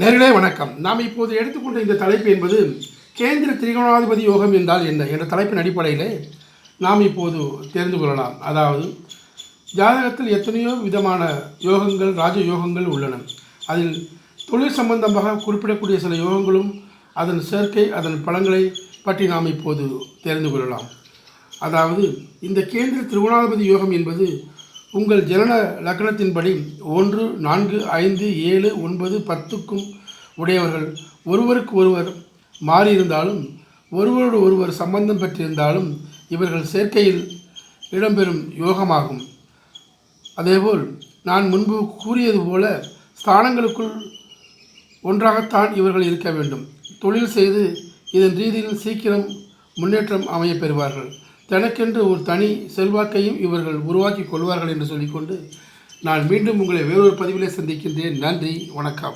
நேர்களே வணக்கம். நாம் இப்போது எடுத்துக்கொண்ட இந்த தலைப்பு என்பது கேந்திர திரிகோணாதிபதி யோகம் என்றால் என்ன என்ற தலைப்பின் அடிப்படையிலே நாம் இப்போது தெரிந்து கொள்ளலாம். அதாவது ஜாதகத்தில் எத்தனையோ விதமான யோகங்கள் ராஜ யோகங்கள் உள்ளன. அதில் தொழில் சம்பந்தமாக குறிப்பிடக்கூடிய சில யோகங்களும் அதன் சேர்க்கை அதன் பலன்களை பற்றி நாம் இப்போது தெரிந்து கொள்ளலாம். அதாவது இந்த கேந்திர திருகுணாதிபதி யோகம் என்பது உங்கள் ஜனன லக்னத்தின்படி ஒன்று நான்கு ஐந்து ஏழு ஒன்பது பத்துக்கும் உடையவர்கள். ஒருவருக்கு ஒருவர் மாறியிருந்தாலும் ஒருவரோடு ஒருவர் சம்பந்தம் பெற்றிருந்தாலும் இவர்கள் சேர்க்கையில் இடம்பெறும் யோகமாகும். அதேபோல் நான் முன்பு கூறியது போல ஸ்தானங்களுக்குள் ஒன்றாகத்தான் இவர்கள் இருக்க வேண்டும். தொழில் செய்து இதன் ரீதியில் சீக்கிரம் முன்னேற்றம் அமையப் பெறுவார்கள். தனக்கென்று ஒரு தனி செல்வாக்கையும் இவர்கள் உருவாக்கி கொள்வார்கள் என்று சொல்லிக்கொண்டு நான் மீண்டும் உங்களை வேறொரு பதிவிலே சந்திக்கின்றேன். நன்றி வணக்கம்.